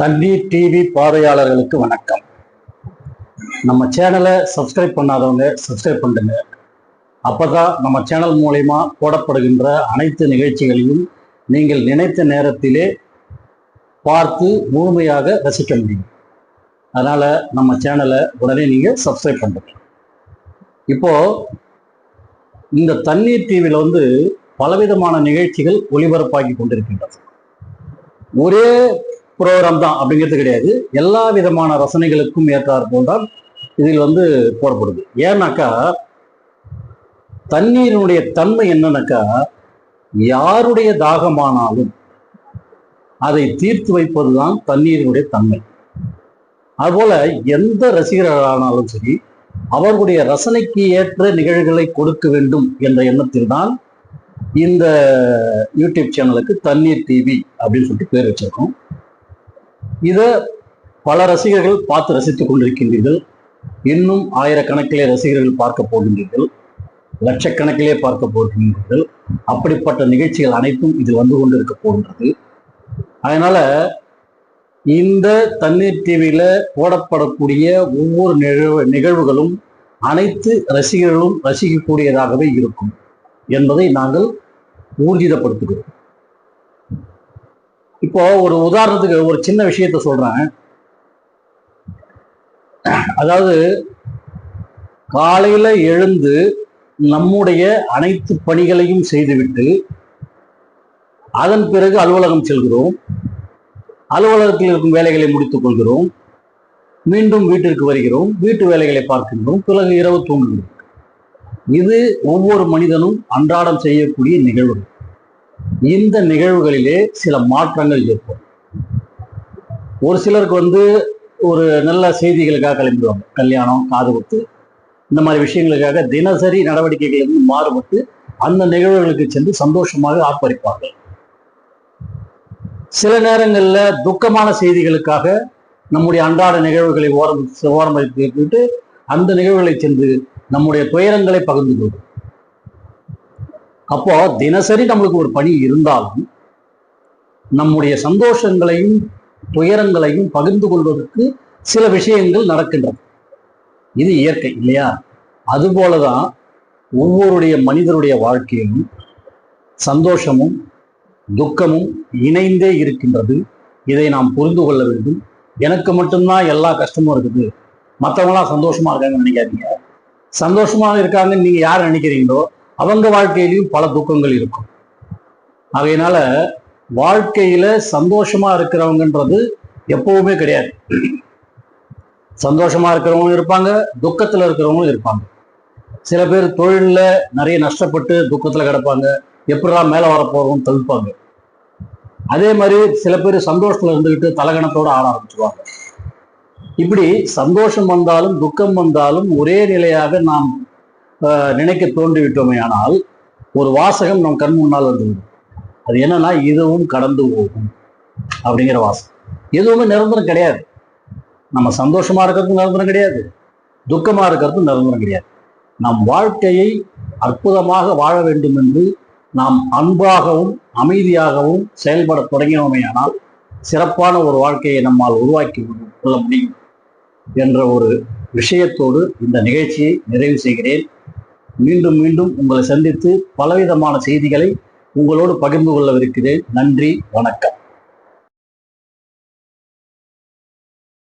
தண்ணீர் டிவி பார்வையாளர்களுக்கு வணக்கம். நம்ம சேனலை சப்ஸ்கிரைப் பண்ணாதவங்க சப்ஸ்கிரைப் பண்ணுங்க. அப்போதான் நம்ம சேனல் மூலயமா போடப்படுகின்ற அனைத்து நிகழ்ச்சிகளையும் நீங்கள் நினைத்த நேரத்திலே பார்த்து முழுமையாக ரசிக்க முடியும். அதனால் நம்ம சேனலை உடனே நீங்கள் சப்ஸ்கிரைப் பண்ணுங்க. இப்போது இந்த தண்ணீர் டிவியில் வந்து பலவிதமான நிகழ்ச்சிகள் ஒளிபரப்பாகி கொண்டிருக்கின்றது ஒரே ப்ரோக்ராம் தான் அப்படிங்கிறது கிடையாது. எல்லா விதமான ரசனைகளுக்கும் ஏற்றார் போன்றால் இதில் வந்து போடப்படுது. ஏன்னாக்கா தண்ணீரினுடைய தன்மை என்னன்னாக்கா யாருடைய தாகமானாலும் அதை தீர்த்து வைப்பதுதான் தண்ணீரினுடைய தன்மை. அதுபோல எந்த ரசிகர்களானாலும் சரி அவர்களுடைய ரசனைக்கு ஏற்ற நிகழ்வுகளை கொடுக்க வேண்டும் என்ற எண்ணத்தில் தான் இந்த யூடியூப் சேனலுக்கு தண்ணீர் டிவி அப்படின்னு சொல்லிட்டு பேர் வச்சிருக்கோம். இதை பல ரசிகர்கள் பார்த்து ரசித்துக் கொண்டிருக்கின்றீர்கள். இன்னும் ஆயிரக்கணக்கிலே ரசிகர்கள் பார்க்க போகின்றீர்கள். லட்சக்கணக்கிலே பார்க்க போகின்றீர்கள். அப்படிப்பட்ட நிகழ்ச்சிகள் அனைத்தும் இது வந்து கொண்டிருக்க போகின்றது. அதனால இந்த தண்ணீர் டிவியில போடப்படக்கூடிய ஒவ்வொரு நிகழ்வு நிகழ்வுகளும் அனைத்து ரசிகர்களும் ரசிக்கக்கூடியதாகவே இருக்கும் என்பதை நாங்கள் ஊர்ஜிதப்படுத்துகிறோம். இப்போ ஒரு உதாரணத்துக்கு ஒரு சின்ன விஷயத்த சொல்றேன். அதாவது காலையில எழுந்து நம்முடைய அனைத்து பணிகளையும் செய்துவிட்டு அதன் பிறகு அலுவலகம் செல்கிறோம். அலுவலகத்தில் இருக்கும் வேலைகளை முடித்துக் கொள்கிறோம். மீண்டும் வீட்டிற்கு வருகிறோம். வீட்டு வேலைகளை பார்க்கின்றோம். பிறகு இரவு தூங்குகிறோம். இது ஒவ்வொரு மனிதனும் அன்றாடம் செய்யக்கூடிய நிகழ்வு இந்த நிகழ்வுகளிலே சில மாற்றங்கள் ஏற்படும். ஒரு சிலருக்கு வந்து ஒரு நல்ல செய்திகளுக்காக கிளம்பிடுவாங்க. கல்யாணம் காது குத்து இந்த மாதிரி விஷயங்களுக்காக தினசரி நடவடிக்கைகள் இருந்து மாறுபட்டு அந்த நிகழ்வுகளுக்கு சென்று சந்தோஷமாக ஆர்ப்பரிப்பார்கள். சில நேரங்களில் துக்கமான செய்திகளுக்காக நம்முடைய அன்றாட நிகழ்வுகளை ஓரம் ஓரம் வைத்துவிட்டு அந்த நிகழ்வுகளை சென்று நம்முடைய துயரங்களை பகிர்ந்து கொள்வோம். அப்போ தினசரி நம்மளுக்கு ஒரு பணி இருந்தாலும் நம்முடைய சந்தோஷங்களையும் துயரங்களையும் பகிர்ந்து கொள்வதற்கு சில விஷயங்கள் நடக்கின்றன. இது இயற்கை இல்லையா? அதுபோலதான் ஒவ்வொருடைய மனிதருடைய வாழ்க்கையிலும் சந்தோஷமும் துக்கமும் இணைந்தே இருக்கின்றது. இதை நாம் புரிந்து கொள்ள வேண்டும். எனக்கு மட்டும்தான் எல்லா கஷ்டமும் இருக்குது. மற்றவங்களாம் சந்தோஷமா இருக்காங்கன்னு நினைக்காதீங்க. சந்தோஷமா இருக்காங்கன்னு நீங்க யார் நினைக்கிறீங்களோ அவங்க வாழ்க்கையிலையும் பல துக்கங்கள் இருக்கும். அதனால வாழ்க்கையில சந்தோஷமா இருக்கிறவங்கன்றது எப்பவுமே கிடையாது. சந்தோஷமா இருக்கிறவங்களும் இருப்பாங்க துக்கத்துல இருக்கிறவங்களும் இருப்பாங்க. சில பேர் தொழில்ல நிறைய நஷ்டப்பட்டு துக்கத்துல கிடப்பாங்க. எப்படிலாம் மேல வரப்போறோம் தவிப்பாங்க. அதே மாதிரி சில பேர் சந்தோஷத்துல இருந்துகிட்டு தலகணத்தோட ஆட ஆரம்பிச்சுவாங்க இப்படி சந்தோஷம் வந்தாலும் துக்கம் வந்தாலும் ஒரே நிலையாக நாம் நினைக்க தோன்றிவிட்டோமே ஆனால் ஒரு வாசகம் நம் கண் முன்னால் வந்து அது என்னன்னா இதுவும் கடந்து போகும் அப்படிங்கிற வாசகம். எதுவுமே நிரந்தரம் கிடையாது. நம்ம சந்தோஷமா இருக்கிறது நிரந்தரம் கிடையாது. துக்கமா இருக்கிறது நிரந்தரம் கிடையாது. நம் வாழ்க்கையை அற்புதமாக வாழ வேண்டும் என்று நாம் அன்பாகவும் அமைதியாகவும் செயல்பட தொடங்கினோமேயானால் சிறப்பான ஒரு வாழ்க்கையை நம்மால் உருவாக்கி கொள்ள முடியும் என்ற ஒரு விஷயத்தோடு இந்த நிகழ்ச்சியை நிறைவு செய்கிறேன். மீண்டும் மீண்டும் உங்களை சந்தித்து பலவிதமான செய்திகளை உங்களோடு பகிர்ந்து கொள்ளவிருக்கிறேன். நன்றி வணக்கம்.